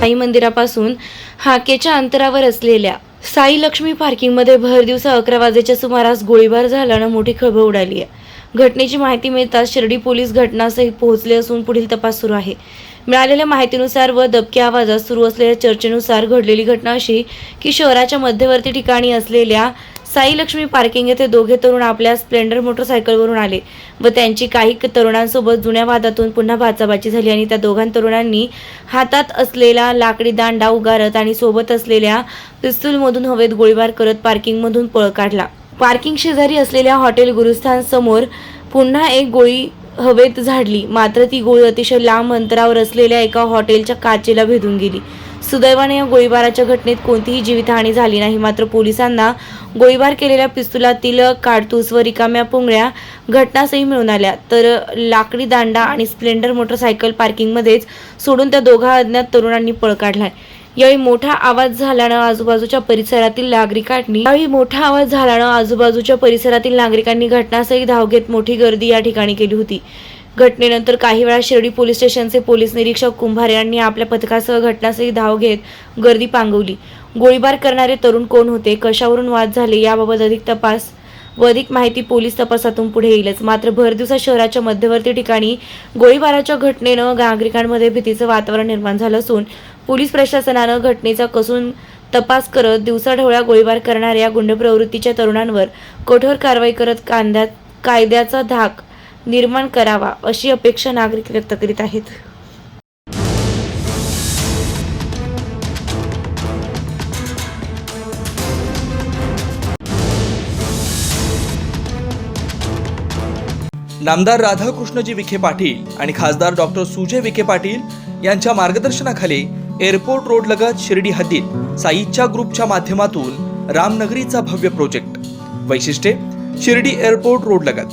साई मंदिरापासून हाकेच्या अंतरावर असलेल्या साई लक्ष्मी पार्किंगमध्ये भर दिवसा अकरा वाजेच्या सुमारास गोळीबार झाल्यानं मोठी खळबळ उडाली आहे. घटनेची माहिती मिळताच शिर्डी पोलीस घटनास्थळी पोहोचले असून पुढील तपास सुरू आहे. मिळालेल्या माहितीनुसार व दबक्या आवाजात सुरू असलेल्या चर्चेनुसार घडलेली घटना अशी की शहराच्या मध्यवर्ती ठिकाणी असलेल्या साई लक्ष्मी पार्किंग येथे दोघे तरुण आपल्या स्प्लेंडर मोटरसायकलवरून आले व त्यांची काही तरुणांसोबत जुन्या वादातून पुन्हा बाचाबाची झाली आणि त्या दोघां तरुणांनी हातात असलेला लाकडी दांडा उगारत आणि सोबत असलेल्या पिस्तूलमधून हवेत गोळीबार करत पार्किंगमधून पळ काढला. पार्किंग शेजारी असलेल्या हॉटेल गुरुस्थान समोर पुन्हा एक गोळी हवेत झाडली. मात्र ती गोळी अतिशय लांब अंतरावर असलेल्या एका हॉटेलच्या काचेला भेदून गेली. सुदैवाने या गोळीबाराच्या घटनेत कोणतीही जीवितहानी झाली नाही. मात्र पोलिसांना गोळीबार केलेल्या पिस्तुलातील काडतूस व रिकाम्या पुंगळ्या घटनासही मिळून आल्या. तर लाकडी दांडा आणि स्प्लेंडर मोटरसायकल पार्किंगमध्येच सोडून त्या दोघा अज्ञात तरुणांनी पळ काढलाय. यावेळी मोठा आवाज झाल्यानं आजूबाजूच्या परिसरातील नागरिकांनी यावेळी मोठा आवाज झाल्यानं आजूबाजूच्या परिसरातील नागरिकांनी घटनास्थळी धाव घेत मोठी गर्दी या ठिकाणी केली होती. घटनेनंतर काही वेळा शिर्डी पोलीस स्टेशनचे पोलीस निरीक्षक कुंभार यांनी आपल्या पथकासह घटनास्थळी धाव घेत गर्दी पांगवली. गोळीबार करणारे तरुण कोण होते? कशावरून वाद झाले? याबाबत अधिक तपास व अधिक माहिती पोलीस तपासातून पुढे येईलच. मात्र भरदिवसा शहराच्या मध्यवर्ती ठिकाणी गोळीबाराच्या घटनेनं नागरिकांमध्ये भीतीचं वातावरण निर्माण झालं असून पोलीस प्रशासनानं घटनेचा कसून तपास करत दिवसाढवळ्या गोळीबार करणाऱ्या गुंड प्रवृत्तीच्या तरुणांवर कठोर कारवाई करत कांद्यात कायद्याचा धाक निर्माण करावा अशी अपेक्षा नागरिक व्यक्त करीत आहेत. नामदार राधाकृष्णजी विखे पाटील आणि खासदार डॉक्टर सुजय विखे पाटील यांच्या मार्गदर्शनाखाली एअरपोर्ट रोड लगत शिर्डी हद्दीत साईच्या ग्रुपच्या माध्यमातून रामनगरीचा भव्य प्रोजेक्ट. वैशिष्ट्ये शिर्डी एअरपोर्ट रोड लगत.